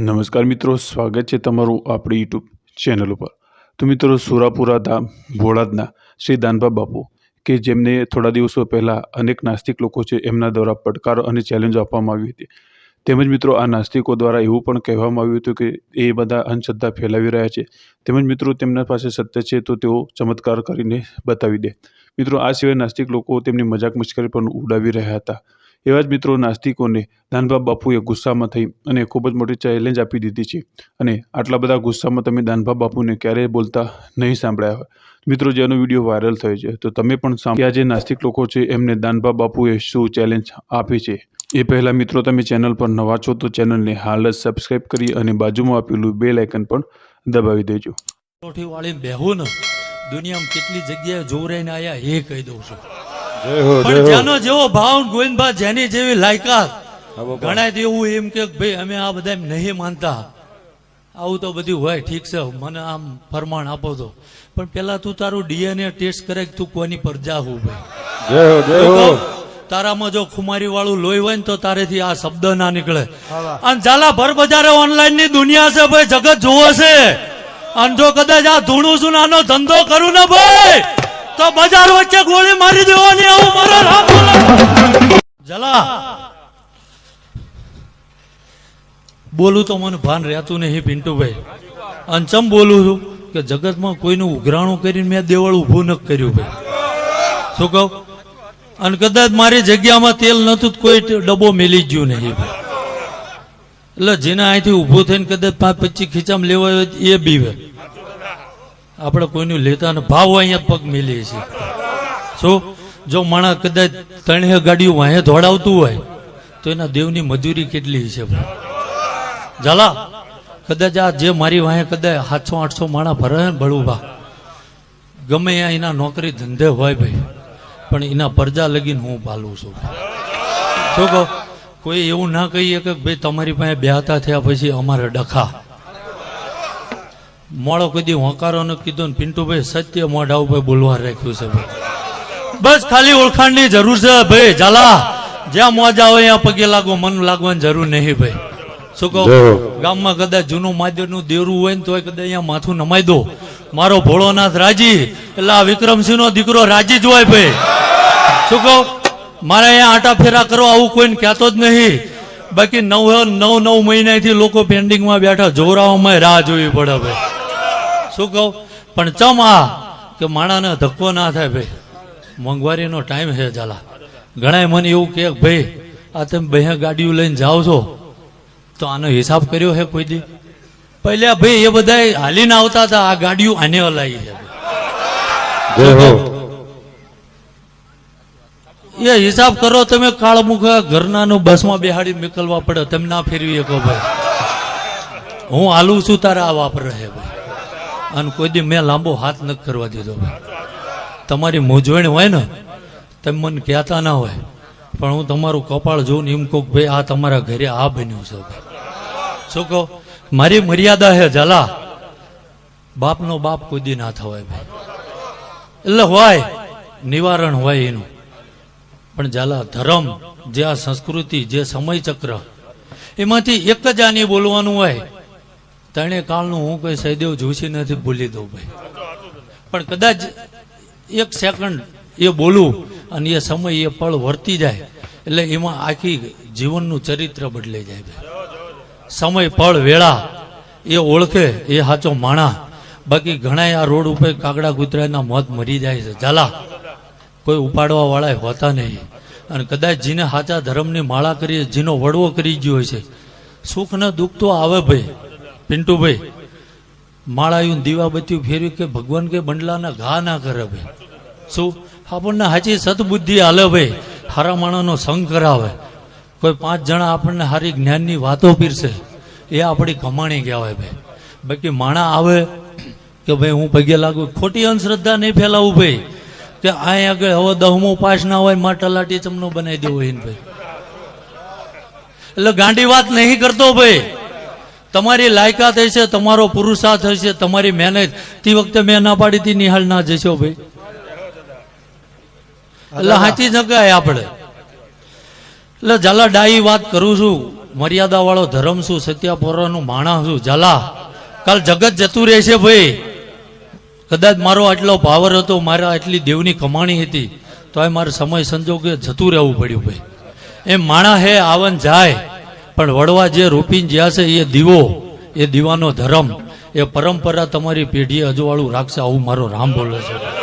નમસ્કાર મિત્રો, સ્વાગત છે તમારું આપણી યુટ્યુબ ચેનલ ઉપર. તો મિત્રો, સુરાપુરા ધામ, ભોળાદના શ્રી દાનભા બાપુ, કે જેમને થોડા દિવસો પહેલાં અનેક નાસ્તિક લોકો છે એમના દ્વારા પડકારો અને ચેલેન્જો આપવામાં આવી હતી. તેમજ મિત્રો, આ નાસ્તિકો દ્વારા એવું પણ કહેવામાં આવ્યું હતું કે એ બધા અંધશ્રદ્ધા ફેલાવી રહ્યા છે. તેમજ મિત્રો, તેમના પાસે સત્ય છે તો તેઓ ચમત્કાર કરીને બતાવી દે. મિત્રો, આ સિવાય નાસ્તિક લોકો તેમની મજાક મશ્કરી પણ ઉડાવી રહ્યા હતા. એવા જ મિત્રો નાસ્તિકોને દાનભાઈ બાપુએ ગુસ્સામાં થઈ અને ખૂબ જ મોટી ચેલેન્જ આપી દીધી છે. અને આટલા બધા ગુસ્સામાં તમે દાનબા બાપુને ક્યારેય બોલતા નહીં સાંભળ્યા હોય. મિત્રો જેનો વીડિયો વાયરલ થયો છે, તો તમે પણ સાંભળ્યા જે નાસ્તિક લોકો છે, એમને દાનભા બાપુએ શું ચેલેન્જ આપી છે? એ પહેલાં મિત્રો, તમે ચેનલ પર નવા છો, તો ચેનલને હાલ જ સબસ્ક્રાઈબ કરી અને બાજુમાં આપેલું બે લાઇકન પણ દબાવી દેજો. વાળી બેહું ને, દુનિયામાં કેટલી જગ્યાએ જોવરાઈને આવ્યા એ કહી દઉં છું. પણ જેનો જેવો ભાવ ગોવિંદભા જેની જેવી લાયકાત ગણાય એવું એમ કે ભાઈ અમે આ બધા નહીં માનતા. આવું તો બધું હોય ઠીક છે મને આમ ફરમાણ આપો તો. પણ પેલા તું તારું ડીએનએ ટેસ્ટ કરે તું કોની પર જાહું ભાઈ? હો તારામાં જો ખુમારી વાળું લોહી હોય ને તો તારેથી આ શબ્દ ના નીકળે. અને ઝાલા ભર બજારે ઓનલાઈનની દુનિયા છે ભાઈ જગત જોવે છે. અને જો કદાચ આ ધૂણું છું નાનો ધંધો કરું ને ભાઈ તો બજાર વચ્ચે ગોળી મારી દેવાની આવું મારો રામ બોલે. તો મને ભાન રહેતું નહીં પિન્ટુભાઈ. અને બોલું છું કે જગતમાં કોઈનું ઉઘરાણું કરીને મેં દેવળ ઊભું ન કર્યું ભાઈ. શું કહું? અને કદાચ મારી જગ્યામાં તેલ નતું કોઈ ડબ્બો મેલી ગયું નહીં. એટલે જેના અહીંથી ઊભું થઈને કદાચ પાંચ પચીસ ખીચામાં લેવા હોય તો એ બીવે આપણે કોઈનું લેતા અને ભાવ અહીંયા પગ મેલીએ છીએ. શું? જો માણસ કદાચ ત્રણેય ગાડીઓ વાંહે દોડાવતું હોય, તો એના દેવની મજૂરી કેટલી છે ઝાલા, કદાચ આ જે મારી વાંહે કદાચ સાતસો, આઠસો માણા ભરે ને બળુભા, ગમે એના નોકરી ધંધે હોય ભાઈ, પણ એના પરજા લગીને હું પાલું છું. શું કહો? કોઈ એવું ના કહીએ કે ભાઈ તમારી પાસે બ્યાતા થયા પછી અમારે ડખા. મોડો કદી દી હોંકારો ન કીધો ને પિન્ટુભાઈ સત્ય મોઢા ઉપર બોલવા રાખ્યું છે ભાઈ. બસ ખાલી ઓળખાણની જરૂર છે ભાઈ ઝાલા. જ્યાં મોજા હોય ત્યાં પગે લાગો મન લાગવાની જરૂર નહીં ભાઈ. શું કહો? ગામમાં કદાચ જૂનું માધ્યનું દેરું હોય ને તોય કદાચ અહીંયા માથું નમાઈ દો. મારો ભોળોનાથ રાજી. એટલે આ વિક્રમસિંહ નો દીકરો રાજી જ હોય ભાઈ. શું કહો? મારે અહીંયા આટા ફેરા કરો આવું કોઈને કહેતો જ નહીં. બાકી નવ નવ નવ મહિનાથી લોકો પેન્ડિંગમાં બેઠા. જોરાઓમાં રાહ જોવી પડે ભાઈ. શું કહું? પણ ચમ આ કે માણાને ધક્કો ના થાય ભાઈ. મોંઘવારીનો ટાઈમ છે ચાલા ઘણાય મને એવું કે ભાઈ આ તમે બે ગાડીઓ લઈને જાઓ છો તો આનો હિસાબ કર્યો હે કોઈ દી? પહેલા ભાઈ એ બધા હાલીને આવતા હતા આ ગાડીઓ આને હલાવી છે. એ હિસાબ કરો તમે કાળમુખ ઘરનાનું બસમાં બેહાડી નીકળવા પડે તમે ના ફેરવી શકો ભાઈ. હું હાલું છું તારે આ વાપર રહે ભાઈ. અને કોઈ દી મેં લાંબો હાથ નથી કરવા દીધો તમારી મૂંઝવણ હોય ને, તમે મને કહેતા ના હોય. પણ હું તમારું કપાળ જોઉં એમ કહું ભાઈ, આ તમારા ઘરે આ બન્યું છે શું કહો? મારી મર્યાદા છે ઝાલા. બાપનો બાપ કોઈ દી ના થવાય ભાઈ. એટલે હોય, નિવારણ હોય એનું. પણ ઝાલા, ધર્મ, જે આ સંસ્કૃતિ, જે સમય ચક્ર એમાંથી એક જ આની બોલવાનું હોય. તણે કાળનું હું કોઈ સહદેવ જોશી નથી ભૂલી દઉં ભાઈ. પણ કદાચ એક સેકન્ડ એ બોલું અને એ સમય એ પળ વર્તી જાય, એટલે એમાં આખી જીવનનું ચરિત્ર બદલાઈ જાય ભાઈ. સમય, પળ, વેળા એ ઓળખે, એ સાચો માણા. બાકી ઘણા આ રોડ ઉપર કાગડા કૂતરાના મોત મરી જાય છે. ઝાલા. કોઈ ઉપાડવા વાળા હોતા નહીં. અને કદાચ જીને સાચા ધર્મની માળા કરી, જીનો વડવો કરી ગયો છે. સુખ ને દુઃખ તો આવે ભાઈ. પિન્ટુભાઈ, માળાયું દીવાબત્તી ફેર્યું કે ભગવાન કે બંડલાના ઘા ના કરે ભાઈ? શું? આપણને સાચી સદબુદ્ધિ હાલે ભાઈ. હારા માણસનો સંગ કરાવે. કોઈ પાંચ જણા આપણને સારી જ્ઞાનની વાતો પીરશે એ આપણી કમાણી કહેવાય ભાઈ. બાકી માણા આવે કે ભાઈ હું પગે લાગુ, ખોટી અંધશ્રદ્ધા નહીં ફેલાવું ભાઈ. કે અહીં આગળ હવે દહમો પાસ ના હોયમાં તલાટી ચમનો બનાવી દેવો ભાઈ. એટલે ગાંડી વાત નહીં કરતો ભાઈ. તમારી લાયકાત હશે, તમારો પુરુષાર્થ હશે, તમારી મહેનત. તે વખતે મેં ના પાડી હતી નિહાળ ના જશો ભાઈ. એટલે હાચી જગાય આપણે. એટલે ઝાલા ડાઈ વાત કરું છું. મર્યાદા વાળો ધર્મ શું, સત્યાપોરાનું માણસ શું? ઝાલા, કાલ જગત જતું રહેશે ભાઈ. કદાચ મારો આટલો પાવર હતો, મારા આટલી દેવની કમાણી હતી તો એ મારે સમય સંજોગે જતું રહેવું પડ્યું ભાઈ. એમ માણા હે, આવન જાય. પણ વડવા જે રૂપીને જ્યાં છે એ દીવો, એ દીવાનો ધર્મ, એ પરંપરા તમારી પેઢીએ અજવાળું રાખશે, આવું મારો રામ બોલે છે.